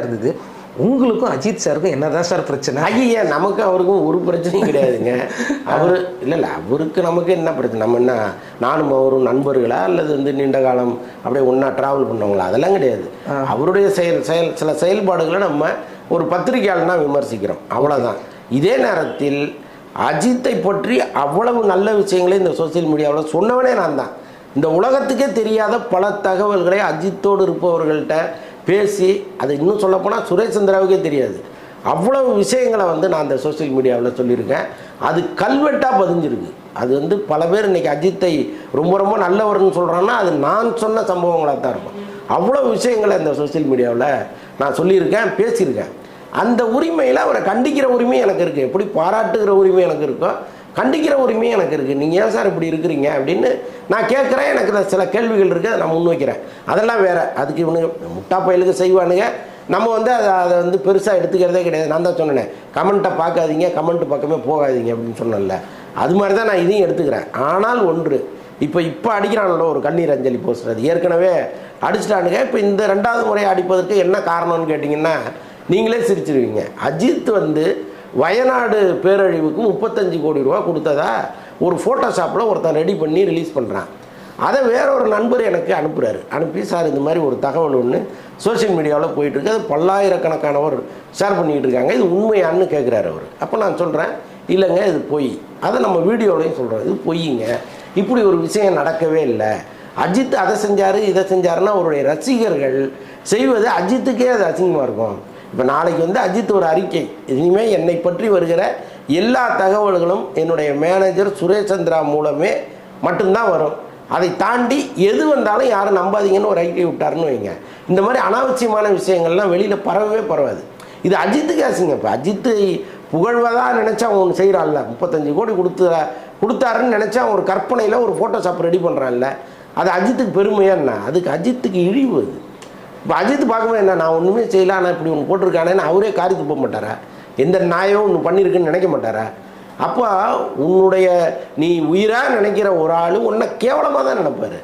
இருந்தது. உங்களுக்கும் அஜித் சாருக்கும் என்னதான் சார் பிரச்சனை? ஐயா நமக்கு அவருக்கும் ஒரு பிரச்சனையும் கிடையாதுங்க. அவரு இல்லை இல்லை அவருக்கு நமக்கு என்ன பிரச்சனை? நம்ம என்ன நானும் அவரும் நண்பர்களா? அல்லது வந்து நீண்ட காலம் அப்படியே ஒன்றா ட்ராவல் பண்ணவங்களா? அதெல்லாம் கிடையாது. அவருடைய செயல் செயல் சில செயல்பாடுகளை நம்ம ஒரு பத்திரிகையாளனா விமர்சிக்கிறோம். அவ்வளோதான் இதே நேரத்தில் அஜித்தை பற்றி அவ்வளவு நல்ல விஷயங்களை இந்த சோஷியல் மீடியாவில் சொன்னவனே நான் தான். இந்த உலகத்துக்கே தெரியாத பல தகவல்களை அஜித்தோடு இருப்பவர்கள்ட்ட பேசி அது இன்னும் சொல்லப்போனால் சுரேஷ் சந்திராவுக்கே தெரியாது. அவ்வளவு விஷயங்களை வந்து நான் அந்த சோஷியல் மீடியாவில் சொல்லியிருக்கேன். அது கல்வெட்டாக பதிஞ்சிருக்கு. அது வந்து பல பேர் இன்னைக்கு அஜித்தை ரொம்ப ரொம்ப நல்லவர்னு சொல்கிறான்னா அது நான் சொன்ன சம்பவங்களாக தான் இருக்கும். அவ்வளோ விஷயங்களை இந்த சோஷியல் மீடியாவில் நான் சொல்லியிருக்கேன் பேசியிருக்கேன். அந்த உரிமையில் அவரை கண்டிக்கிற உரிமை எனக்கு இருக்குது எப்படி பாராட்டுகிற உரிமை எனக்கு இருக்கோ கண்டிக்கிற உரிமையும் எனக்கு இருக்குது நீங்கள் ஏன் சார் இப்படி இருக்கிறீங்க? அப்படின்னு நான் கேட்குறேன். எனக்கு இந்த சில கேள்விகள் இருக்குது அதை நான் முன்வைக்கிறேன். அதெல்லாம் வேறு. அதுக்கு இவனுங்க முட்டா பயலுக்கு செய்வானுங்க. நம்ம வந்து அதை அதை வந்து பெருசாக எடுத்துக்கிறதே கிடையாது. நான் தான் சொன்னேன். கமெண்ட்டை பார்க்காதீங்க. கமெண்ட் பக்கமே போகாதீங்க அப்படின்னு சொன்னேன்ல. அது மாதிரி தான் நான் இதையும் எடுத்துக்கிறேன். ஆனால் ஒன்று இப்போ இப்போ அடிக்கிறானല്ലോ ஒரு கண்ணீர் அஞ்சலி போஸ்டர். அது ஏற்கனவே அடிச்சிட்டானுங்க. இப்போ இந்த ரெண்டாவது முறையை அடிப்பதற்கு என்ன காரணம்னு கேட்டிங்கன்னா நீங்களே சிரிச்சிருவீங்க. அஜித் வந்து வயநாடு பேரழிவுக்கு முப்பத்தஞ்சு கோடி ரூபா கொடுத்ததா? ஒரு ஃபோட்டோஷாப்பில் ஒருத்தன் ரெடி பண்ணி ரிலீஸ் பண்ணுறான் அதை வேற ஒரு நண்பர் எனக்கு அனுப்புகிறாரு அனுப்பி சார் இந்த மாதிரி ஒரு தகவல் ஒன்று சோஷியல் மீடியாவில் போயிட்டுருக்கு அது பல்லாயிரக்கணக்கானவர் ஷேர் பண்ணிக்கிட்டு இருக்காங்க. இது உண்மையான்னு கேட்குறாரு அவர். அப்போ நான் சொல்கிறேன் இல்லைங்க இது பொய். அதை நம்ம வீடியோலையும் சொல்கிறோம் இது பொய்யுங்க இப்படி ஒரு விஷயம் நடக்கவே இல்லை. அஜித் அதை செஞ்சார் இதை செஞ்சாருன்னா அவருடைய ரசிகர்கள் செய்வது அஜித்துக்கே அது அசிங்கமாக இருக்கும். இப்போ நாளைக்கு வந்து அஜித் ஒரு அறிக்கை. இனிமேல் என்னை பற்றி வருகிற எல்லா தகவல்களும் என்னுடைய மேனேஜர் சுரேஷ் சந்திரா மூலமே மட்டும்தான் வரும். அதை தாண்டி எது வந்தாலும் யாரும் நம்பாதீங்கன்னு ஒரு அறிக்கை விட்டாருன்னு வைங்க. இந்த மாதிரி அனாவசியமான விஷயங்கள்லாம் வெளியில் பரவவே பரவாது. இது அஜித்துக்கு அசிங்க இப்போ அஜித்தை புகழ்வதா நினச்சா அவன் ஒன்று செய்கிறான்ல முப்பத்தஞ்சு கோடி கொடுத்து கொடுத்தாருன்னு நினச்சா அவன் ஒரு கற்பனையில் ஒரு ஃபோட்டோஷாப் ரெடி பண்ணுறான்ல அது அஜித்துக்கு பெருமையா என்ன? அதுக்கு அஜித்துக்கு இழிவு அது. இப்போ அஜித் பார்க்கும்போது என்ன நான் ஒன்றுமே செய்யல ஆனால் இப்படி ஒன்று போட்டிருக்கானேன்னு அவரே காரி துப்ப மாட்டாரா? எந்த நாயோ ஒன்று பண்ணியிருக்குன்னு நினைக்க மாட்டாரா? அப்போ உன்னுடைய நீ உயிராக நினைக்கிற ஒரு ஆள் உன்னை கேவலமாக தான் நினைப்பார்.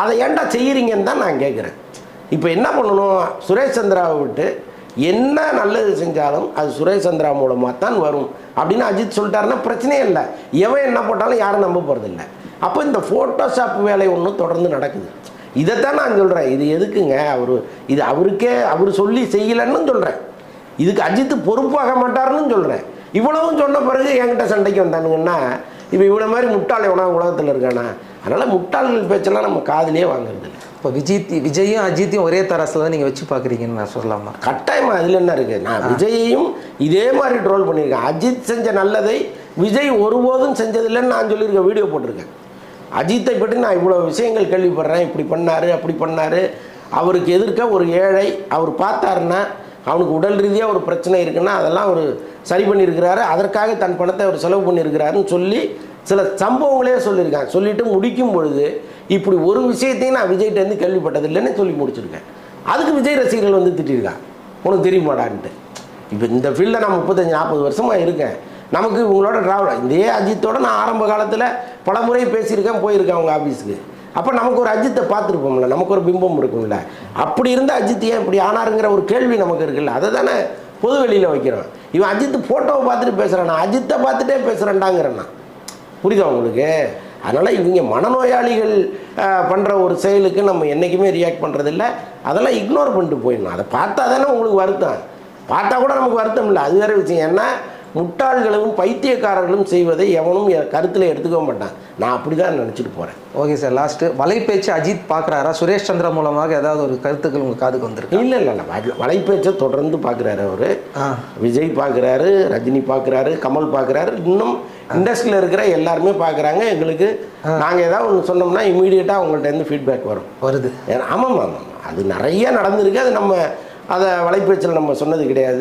அதை ஏன்டா செய்கிறீங்கன்னு தான் நான் கேட்குறேன் இப்போ என்ன பண்ணணும்? சுரேஷ் சந்திராவை விட்டு என்ன நல்லது செஞ்சாலும் அது சுரேஷ் சந்திரா மூலமாக தான் வரும். அப்படின்னு அஜித் சொல்லிட்டாருன்னா பிரச்சனையே இல்லை. எவன் என்ன போட்டாலும் யாரும் நம்ப போகிறதில்ல அப்போ இந்த ஃபோட்டோஷாப் வேலை ஒன்றும் தொடர்ந்து நடக்குது. இதைத்தான் நான் சொல்கிறேன் இது எதுக்குங்க? அவர் இது அவருக்கே அவர் சொல்லி செய்யலைன்னு சொல்கிறேன் இதுக்கு அஜித் பொறுப்பாக மாட்டாருன்னு சொல்கிறேன் இவ்வளவும் சொன்ன பிறகு என்கிட்ட சண்டைக்கு வந்தானுங்கன்னா இப்போ இவ்வளோ மாதிரி முட்டாள் எவனா உலகத்தில் இருக்கானா? அதனால் முட்டாள்கள் பேச்செல்லாம் நம்ம காதுலயே வாங்குறது இல்லை. இப்போ விஜித் விஜயும் அஜித்தையும் ஒரே தராசில் தான் நீங்கள் வச்சு பார்க்குறீங்கன்னு நான் சொல்லலாமா? கட்டாயமாக அதில் என்ன இருக்குது நான் விஜயையும் இதே மாதிரி ட்ரோல் பண்ணியிருக்கேன். அஜித் செஞ்ச நல்லதை விஜய் ஒருபோதும் செஞ்சதில்லைன்னு நான் சொல்லியிருக்கேன் வீடியோ போட்டிருக்கேன். அஜித்தை பற்றி நான் இவ்வளோ விஷயங்கள் கேள்விப்படுறேன். இப்படி பண்ணார் அப்படி பண்ணார். அவருக்கு எதிர்க்க ஒரு ஏழை அவர் பார்த்தாருன்னா அவனுக்கு உடல் ரீதியாக ஒரு பிரச்சனை இருக்குன்னா அதெல்லாம் அவர் சரி பண்ணியிருக்கிறாரு. அதற்காக தன் பணத்தை அவர் செலவு பண்ணியிருக்கிறாருன்னு சொல்லி சில சம்பவங்களே சொல்லியிருக்காங்க. சொல்லிட்டு முடிக்கும் பொழுது இப்படி ஒரு விஷயத்தையும் நான் விஜய்கிட்டேருந்து கேள்விப்பட்டதில்லைன்னு சொல்லி முடிச்சிருக்கேன். அதுக்கு விஜய் ரசிகர்கள் வந்து திட்டிருக்கான் உனக்கு தெரியுமாடான்ட்டு. இப்போ இந்த ஃபீல்டில் நான் முப்பத்தஞ்சு நாற்பது வருஷமாக இருக்கேன். நமக்கு உங்களோட ட்ராவல் இதே அஜித்தோட நான் ஆரம்ப காலத்தில் பல முறை பேசியிருக்கேன் போயிருக்கேன் அவங்க ஆஃபீஸுக்கு அப்போ நமக்கு ஒரு அஜித்தை பார்த்துருப்போம்ல நமக்கு ஒரு பிம்பம் இருக்கும்ல. அப்படி இருந்த அஜித் ஏன் இப்படி ஆனாருங்கிற ஒரு கேள்வி நமக்கு இருக்குல்ல. அதை தானே பொது வெளியில் வைக்கிறோம். இவன் அஜித் ஃபோட்டோவை பார்த்துட்டு பேசுகிறானா அஜித்தை பார்த்துட்டே பேசுகிறேன்டாங்கிறேன் புரியுதா உங்களுக்கு? அதனால் இவங்க மனநோயாளிகள் பண்ணுற ஒரு செயலுக்கு நம்ம என்றைக்குமே ரியாக்ட் பண்ணுறதில்ல அதெல்லாம் இக்னோர் பண்ணிட்டு போயிடணும். அதை பார்த்தா தானே உங்களுக்கு வருத்தம். பார்த்தா கூட நமக்கு வருத்தம் இல்லை. அது வேறு விஷயம். ஏன்னா முட்டாள்களும் பைத்தியக்காரர்களும் செய்வதை எவனும் என் கருத்தில் எடுத்துக்க மாட்டான். நான் அப்படி தான் நினச்சிட்டு போகிறேன் okay sir last Valaipechu Ajith பார்க்குறாரா? Suresh Chandra மூலமாக ஏதாவது ஒரு கருத்துக்கள் உங்கள் காதுக்கு வந்திருக்கு? இல்லை இல்லை இல்லை. வலை- வலைப்பேச்சை தொடர்ந்து பார்க்குறாரு அவர். விஜய் பார்க்குறாரு ரஜினி பார்க்குறாரு கமல் பார்க்குறாரு. இன்னும் இண்டஸ்ட்ரியில் இருக்கிற எல்லாருமே பார்க்குறாங்க. எங்களுக்கு நாங்கள் ஏதாவது ஒன்று சொன்னோம்னா இமீடியட்டாக அவங்கள்ட்ட இருந்து ஃபீட்பேக் வரும். வருது. ஆமாம் ஆமாம் அது நிறைய நடந்திருக்கு. அது நம்ம அதை வலைப்பேச்சில் நம்ம சொன்னது கிடையாது.